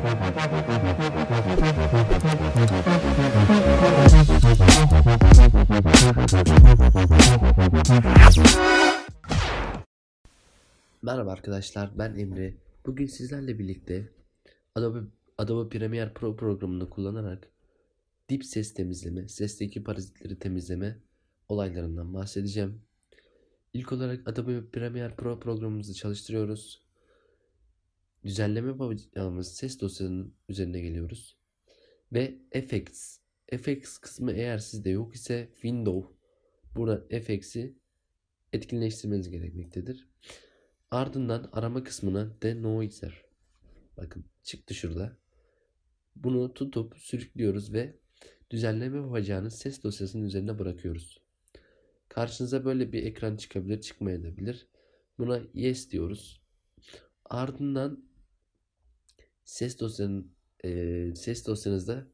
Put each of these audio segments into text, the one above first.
Merhaba arkadaşlar ben Emre. Bugün sizlerle birlikte Adobe, Adobe Premiere Pro programını kullanarak dip ses temizleme, sesteki parazitleri temizleme olaylarından bahsedeceğim. İlk olarak Adobe Premiere Pro programımızı çalıştırıyoruz. Düzenleme yapacağımız ses dosyanın üzerine geliyoruz. Ve Effects. Effects kısmı eğer sizde yok ise Window burada Effects'i etkinleştirmeniz gerekmektedir. Ardından arama kısmına denoiser. Bakın çıktı şurada. Bunu tutup sürüklüyoruz ve düzenleme yapacağınız ses dosyasının üzerine bırakıyoruz. Karşınıza böyle bir ekran çıkabilir, çıkmayabilir. Buna yes diyoruz. Ardından ses dosyanın eee, ses dosyanızda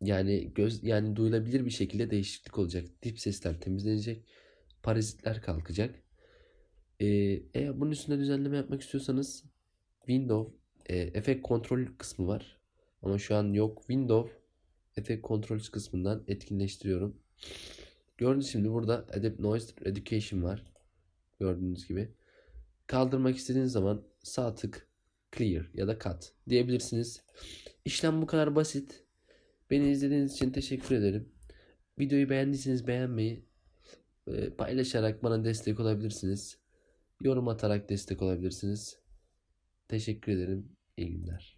yani göz yani duyulabilir bir şekilde değişiklik olacak. Dip sesler temizlenecek. Parazitler kalkacak. Ee, eğer bunun üstünde düzenleme yapmak istiyorsanız Windows e, efekt kontrol kısmı var. Ama şu an yok. Windows efekt kontrol kısmından etkinleştiriyorum. Gördüğünüz şimdi burada Adapt Noise Education var. Gördüğünüz gibi. Kaldırmak istediğiniz zaman sağ tık clear ya da cut diyebilirsiniz. İşlem bu kadar basit. Beni izlediğiniz için teşekkür ederim. Videoyu beğendiyseniz beğenmeyi, e, paylaşarak bana destek olabilirsiniz. Yorum atarak destek olabilirsiniz. Teşekkür ederim. İyi günler.